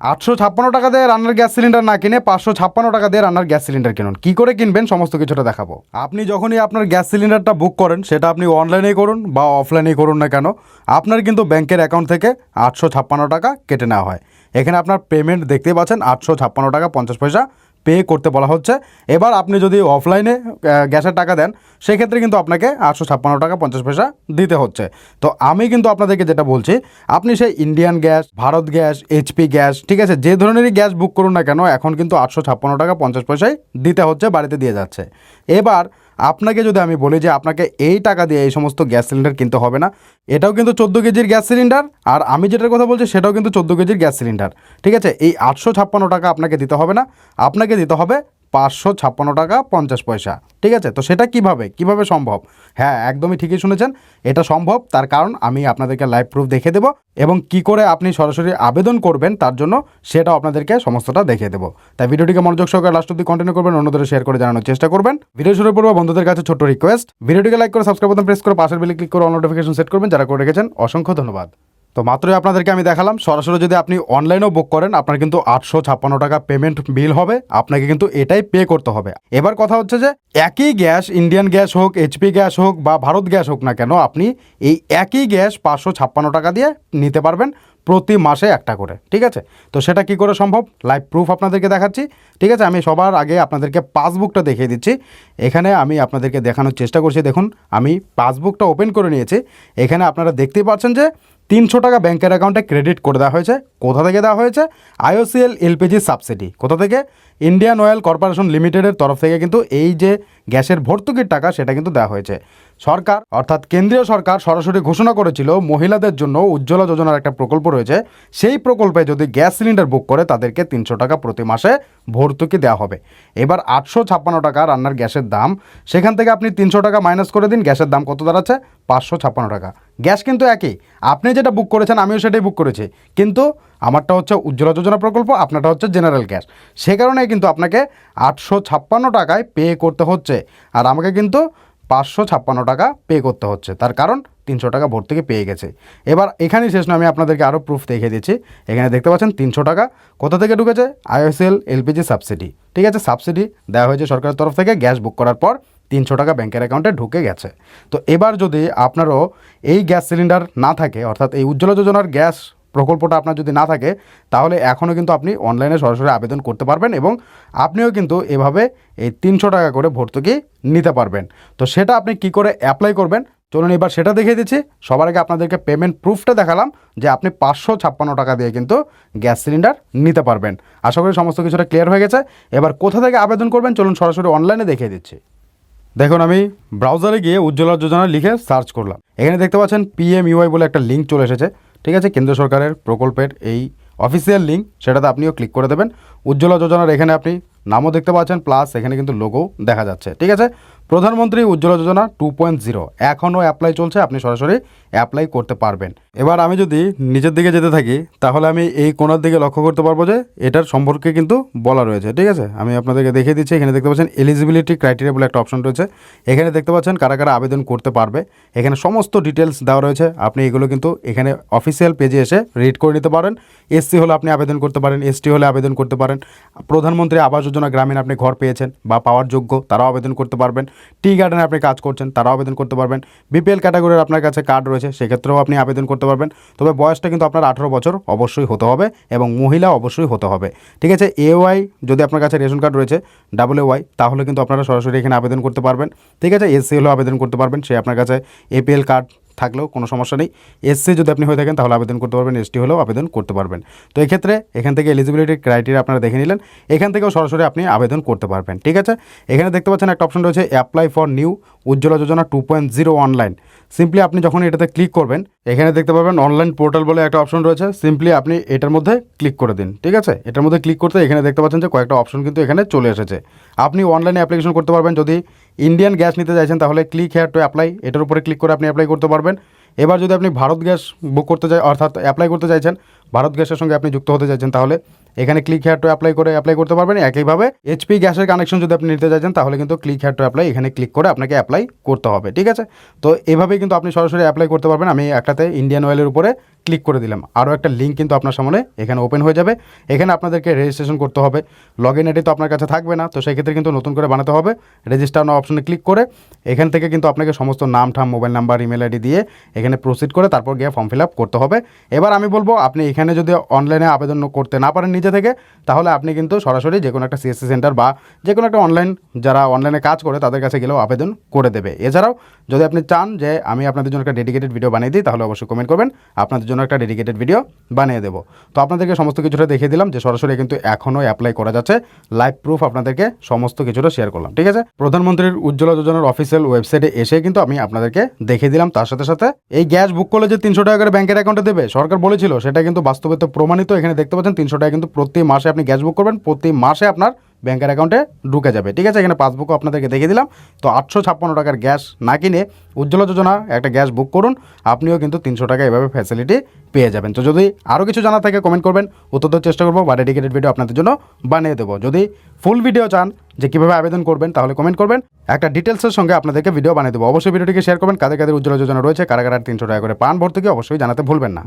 আটশো ছাপ্পান্ন টাকা দিয়ে রান্নার গ্যাস সিলিন্ডার না কিনে পাঁচশো ছাপ্পান্ন টাকা দিয়ে রান্নার গ্যাস সিলিন্ডার কিনুন। কি করে কিনবেন সমস্ত কিছুটা দেখাবো। আপনি যখনই আপনার গ্যাস সিলিন্ডারটা বুক করেন, সেটা আপনি অনলাইনেই করুন বা অফলাইনেই করুন না কেন, আপনার কিন্তু ব্যাংকের অ্যাকাউন্ট থেকে আটশো ছাপ্পান্ন টাকা কেটে নেওয়া হয়। এখানে আপনার পেমেন্ট দেখতে পাচ্ছেন, আটশো ছাপ্পান্ন টাকা পঞ্চাশ পয়সা পে করতে বলা হচ্ছে। এবার আপনি যদি অফলাইনে গ্যাসের টাকা দেন, সেক্ষেত্রে কিন্তু আপনাকে আটশো ছাপ্পান্ন টাকা পঞ্চাশ পয়সা দিতে হচ্ছে। তো আমি কিন্তু আপনাদেরকে যেটা বলছি, আপনি সেই Indian gas Bharat gas HP gas ঠিক আছে, যে ধরনেরই গ্যাস বুক করুন না কেন, এখন কিন্তু আটশো ছাপ্পান্ন টাকা পঞ্চাশ পয়সায় দিতে হচ্ছে, বাড়িতে দিয়ে যাচ্ছে। এবার আপনাকে যদি আমি বলি যে আপনাকে এই টাকা দিয়ে এই সমস্ত গ্যাস সিলিন্ডার কিনতে হবে না, এটাও কিন্তু চোদ্দ কেজির গ্যাস সিলিন্ডার, আর আমি যেটার কথা বলছি সেটাও কিন্তু চোদ্দ কেজির গ্যাস সিলিন্ডার। ঠিক আছে? এই আটশো ছাপ্পান্ন টাকা আপনাকে দিতে হবে না। আপনাকে দিতে হবে পাঁচশো ছাপ্পান্ন টাকা পঞ্চাশ পয়সা। ঠিক আছে? তো সেটা কীভাবে? কীভাবে সম্ভব? হ্যাঁ একদমই ঠিকই শুনেছেন। এটা সম্ভব, তার কারণ আমি আপনাদেরকে লাইভ প্রুফ দেখে দেবো এবং কি করে আপনি সরাসরি আবেদন করবেন তার জন্য সেটা আপনাদেরকে সমস্তটা দেখিয়ে দেবো। তাই ভিডিওটিকে মনোযোগ সহকারে লাস্ট অব্দি কন্টিনিউ করবেন, অন্যদের শেয়ার করে জানানোর চেষ্টা করবেন। ভিডিও শুরু করব বন্ধুদের কাছে ছোট্ট রিকোয়েস্ট ভিডিওটিকে লাইক করে সাবস্ক্রাইব বাটন প্রেস করে, পাশের বেলে ক্লিক করে নোটিফিকেশন সেট করবেন। যারা করে রেখেছেন, অসংখ্য ধন্যবাদ। তো মাত্রই আপনাদেরকে আমি দেখালাম। সরাসরি যদি আপনি অনলাইনেও বুক করেন, আপনার কিন্তু আটশো ছাপ্পান্ন টাকা পেমেন্ট বিল হবে। আপনাকে কিন্তু এটাই পে করতে হবে। এবার কথা হচ্ছে যে, একই গ্যাস ইন্ডিয়ান গ্যাস হোক এইচপি গ্যাস হোক বা ভারত গ্যাস হোক না কেন, আপনি এই একই গ্যাস পাঁচশো ছাপ্পান্ন টাকা দিয়ে নিতে পারবেন প্রতি মাসে একটা করে। ঠিক আছে? তো সেটা কি করে সম্ভব? লাইভ প্রুফ আপনাদেরকে দেখাচ্ছি। ঠিক আছে? আমি সবার আগে আপনাদেরকে পাসবুকটা দেখিয়ে দিচ্ছি। এখানে আমি আপনাদেরকে দেখানোর চেষ্টা করছি। দেখুন, আমি পাসবুকটা ওপেন করে নিয়েছি। এখানে আপনারা দেখতেই পাচ্ছেন যে তিনশো টাকা ব্যাংকের অ্যাকাউন্টে ক্রেডিট করে দেওয়া হয়েছে। কোথা থেকে দেওয়া হয়েছে? আইওসিএল এলপিজি সাবসিডি কোথা থেকে? ইন্ডিয়ান অয়েল কর্পোরেশন লিমিটেডের তরফ থেকে কিন্তু এই যে গ্যাসের ভর্তুকির টাকা, সেটা কিন্তু দেওয়া হয়েছে। সরকার, অর্থাৎ কেন্দ্রীয় সরকার সরাসরি ঘোষণা করেছিল, মহিলাদের জন্য উজ্জ্বলা যোজনার একটা প্রকল্প রয়েছে। সেই প্রকল্পে যদি গ্যাস সিলিন্ডার বুক করে, তাদেরকে তিনশো টাকা প্রতি মাসে ভর্তুকি দেওয়া হবে। এবার আটশো ছাপ্পান্ন টাকা রান্নার গ্যাসের দাম। সেখান থেকে আপনি তিনশো টাকা মাইনাস করে দিন, গ্যাসের দাম কত দাঁড়াচ্ছে? পাঁচশো ছাপ্পান্ন টাকা। গ্যাস কিন্তু একই। আপনি যেটা বুক করেছেন, আমিও সেটাই বুক করেছি। কিন্তু আমারটা হচ্ছে উজ্জ্বলা যোজনা প্রকল্প, আপনারটা হচ্ছে জেনারেল গ্যাস। সে কারণে কিন্তু আপনাকে আটশো ছাপ্পান্ন টাকায় পে করতে হচ্ছে। আর আমাকে কিন্তু পাঁচশো ছাপ্পান্ন টাকা পে করতে হচ্ছে। তার কারণ তিনশো টাকা ভোর থেকে পেয়ে গেছে। এবার এখানেই শেষ আমি আপনাদেরকে আরও প্রুফ দেখিয়ে দিচ্ছি। এখানে দেখতে পাচ্ছেন তিনশো টাকা কোথা থেকে ঢুকেছে? আইএসএল এলপিজি সাবসিডি ঠিক আছে সাবসিডি দেওয়া হয়েছে সরকারের তরফ থেকে, গ্যাস বুক করার পর তিনশো টাকা ব্যাংকের অ্যাকাউন্টে ঢুকে গেছে। তো এবার যদি আপনারও এই গ্যাস সিলিন্ডার না থাকে, অর্থাৎ এই উজ্জ্বলা যোজনার গ্যাস প্রকল্পটা আপনার যদি না থাকে, তাহলে এখনও কিন্তু আপনি অনলাইনে সরাসরি আবেদন করতে পারবেন এবং আপনিও কিন্তু এভাবে এই তিনশো টাকা করে ভর্তুকি নিতে পারবেন। তো সেটা আপনি কি করে অ্যাপ্লাই করবেন? চলুন এবার সেটা দেখিয়ে দিচ্ছি। সবার আগে আপনাদেরকে পেমেন্ট প্রুফটা দেখালাম যে আপনি পাঁচশো ছাপ্পান্ন টাকা দিয়ে কিন্তু গ্যাস সিলিন্ডার নিতে পারবেন। আশা করি সমস্ত কিছুটা ক্লিয়ার হয়ে গেছে। এবার কোথা থেকে আবেদন করবেন? চলুন সরাসরি অনলাইনে দেখিয়ে দিচ্ছি। দেখুন, আমি ব্রাউজারে গিয়ে উজ্জ্বলা যোজনা লিখে সার্চ করলাম। এখানে দেখতে পাচ্ছেন পিএম ইউআই বলে একটা লিঙ্ক চলে এসেছে। ঠিক আছে, কেন্দ্র সরকারের প্রকল্পের এই অফিসিয়াল লিঙ্ক সেটাতে আপনিও ক্লিক করে দেবেন। উজ্জ্বলা যোজনার এখানে আপনি নামও দেখতে পাচ্ছেন প্লাস এখানে কিন্তু লোগো দেখা যাচ্ছে। ঠিক আছে প্রধানমন্ত্রী Ujjwala Yojana two point zero এখনও অ্যাপ্লাই চলছে, আপনি সরাসরি অ্যাপ্লাই করতে পারবেন। এবার আমি যদি নিচের দিকে যেতে থাকি, তাহলে আমি এই কোনার দিকে লক্ষ্য করতে পারব যে এটার সম্পর্কে কিন্তু বলা রয়েছে, ঠিক আছে? আমি আপনাদেরকে দেখিয়ে দিচ্ছি, এখানে দেখতে পাচ্ছেন এলিজিবিলিটি ক্রাইটেরিয়া বলে একটা অপশন রয়েছে। এখানে দেখতে পাচ্ছেন কারা কারা আবেদন করতে পারবে। এখানে সমস্ত ডিটেলস দেওয়া রয়েছে, আপনি এগুলো কিন্তু এখানে অফিসিয়াল পেজে এসে রিড করে নিতে পারেন। এসসি হলে আপনি আবেদন করতে পারেন এসটি হলে আবেদন করতে পারেন। প্রধানমন্ত্রী আবাস যোজনা গ্রামীণ আপনি ঘর পেয়েছেন বা পাওয়ার যোগ্য, তারাও আবেদন করতে পারবেন। টি গার্ডেনে আপনি কাজ করছেন, তারাও আবেদন করতে পারবেন। বিপিএল ক্যাটাগরির আপনার কাছে কার্ড রয়েছে, সেক্ষেত্রেও আপনি আবেদন করতে পারবেন। তবে বয়সটা কিন্তু আপনার আঠেরো বছর অবশ্যই হতে হবে এবং মহিলা অবশ্যই হতে হবে। ঠিক আছে এ ওয়াই যদি আপনার কাছে রেশন কার্ড রয়েছে ডাবল ওয়াই তাহলে কিন্তু আপনারা সরাসরি এখানে আবেদন করতে পারবেন। ঠিক আছে, এসসি হলেও আবেদন করতে পারবেন, সে আপনার কাছে এপিএল কার্ড থাকলেও কোনো সমস্যা নেই। এসসি যদি আপনি হয়ে থাকেন, তাহলে আবেদন করতে পারবেন, এসটি হলেও আবেদন করতে পারবেন। তো এক্ষেত্রে এখান থেকে এলিজিবিলিটি ক্রাইটেরিয়া আপনারা দেখে নিলেন। এখান থেকেও সরাসরি আপনি আবেদন করতে পারবেন, ঠিক আছে? এখানে দেখতে পাচ্ছেন একটা অপশন রয়েছে apply for new Ujjwala Yojana two point zero online simply আপনি যখন এটাতে ক্লিক করবেন, এখানে দেখতে পাবেন অনলাইন পোর্টাল বলে একটা অপশন রয়েছে। সিম্পলি আপনি এটার মধ্যে ক্লিক করে দিন, ঠিক আছে? এটার মধ্যে ক্লিক করতে এখানে দেখতে পাচ্ছেন যে কয়েকটা অপশন কিন্তু এখানে চলে এসেছে। আপনি অনলাইনে অ্যাপ্লিকেশন করতে পারবেন যদি ইন্ডিয়ান গ্যাস নিতে চাইছেন, তাহলে ক্লিক হেয়ার টু অ্যাপ্লাই এটার উপরে ক্লিক করে আপনি অ্যাপ্লাই করতে পারবেন। এবার যদি আপনি ভারত গ্যাস বুক করতে চাই, অর্থাৎ অ্যাপ্লাই করতে চাইছেন, ভারত গ্যাসের সঙ্গে আপনি যুক্ত হতে চাইছেন, তাহলে এখানে ক্লিক হেয়ার টু অ্যাপ্লাই করে অ্যাপ্লাই করতে পারবেন একইভাবে এইচপি গ্যাসের কানেকশন যদি আপনি নিতে চাইছেন, তাহলে কিন্তু ক্লিক হেয়ার টু অ্যাপ্লাই এখানে ক্লিক করে আপনাকে অ্যাপ্লাই করতে হবে, ঠিক আছে? তো এভাবেই কিন্তু আপনি সরাসরি অ্যাপ্লাই করতে পারবেন। আমি একটাতে ইন্ডিয়ান অয়েলের উপরে ক্লিক করে দিলাম। আরও একটা লিঙ্ক কিন্তু আপনার সামনে এখানে ওপেন হয়ে যাবে। এখানে আপনাদেরকে রেজিস্ট্রেশন করতে হবে। লগ ইন তো আপনার কাছে থাকবে না, তো সেই ক্ষেত্রে কিন্তু নতুন করে বানাতে হবে। রেজিস্টার নাও অপশনে ক্লিক করে এখান থেকে কিন্তু আপনাকে সমস্ত নাম, ঠাম মোবাইল নাম্বার ইমেল আইডি দিয়ে এখানে প্রসিড করে তারপর গিয়ে ফর্ম ফিল আপ করতে হবে। এবার আমি বলব, আপনি এখানে যদি অনলাইনে আবেদন করতে না পারেন নিজে থেকে, তাহলে আপনি কিন্তু সরাসরি যে কোনো একটা সিএসসি সেন্টার বা যে কোনো একটা অনলাইন যারা অনলাইনে কাজ করে, তাদের কাছে গেলেও আবেদন করে দেবে। এছাড়াও যদি আপনি চান যে আমি আপনাদের জন্য একটা ডেডিকেটেড ভিডিও বানিয়ে দিই, তাহলে অবশ্যই কমেন্ট করবেন, আপনাদের জন্য একটা ডেডিকেটেড ভিডিও বানিয়ে দেবো। তো আপনাদেরকে সমস্ত কিছুটা দেখিয়ে দিলাম, যে সরাসরি কিন্তু এখনও অ্যাপ্লাই করা যাচ্ছে লাইভ প্রুফ আপনাদেরকে সমস্ত কিছুটা শেয়ার করলাম, ঠিক আছে? প্রধানমন্ত্রীর উজ্জ্বলা যোজনার অফিসিয়াল ওয়েবসাইটে এসে কিন্তু আমি আপনাদেরকে দেখিয়ে দিলাম, তার সাথে সাথে এই গ্যাস বুক করলে যে তিনশো টাকা করে ব্যাংকের অ্যাকাউন্টে দেবে, সরকার বলেছিল, সেটা কিন্তু বাস্তবে তো প্রমাণিত, এখানে দেখতে পাচ্ছেন তিনশো টাকা কিন্তু প্রতি মাসে আপনি গ্যাস বুক করবেন, প্রতি মাসে আপনার ব্যাংকের অ্যাকাউন্টে ঢুকে যাবে। ঠিক আছে, এখানে পাসবুকও আপনাদেরকে দেখিয়ে দিলাম। তো আটশো ছাপ্পান্ন টাকার গ্যাস না কিনে উজ্জ্বলা যোজনা একটা গ্যাস বুক করুন, আপনিও কিন্তু তিনশো টাকা এভাবে ফ্যাসিলিটি পেয়ে যাবেন। তো যদি আরও কিছু জানা থাকে কমেন্ট করবেন, উত্তর দেওয়ার চেষ্টা করব বা ডেডিকেটেড ভিডিও আপনাদের জন্য বানিয়ে দেবো। যদি ফুল ভিডিও চান যে কীভাবে আবেদন করবেন, তাহলে কমেন্ট করবেন। একটা ডিটেলসের সঙ্গে আপনাদেরকে ভিডিও বানিয়ে দেবো। অবশ্যই ভিডিওটিকে শেয়ার করবেন। কাদের কাদের উজ্জ্বলা যোজনা রয়েছে, কারা কারা তিনশো টাকা করে পান, ভর্তুকি অবশ্যই জানাতে ভুলবেন না।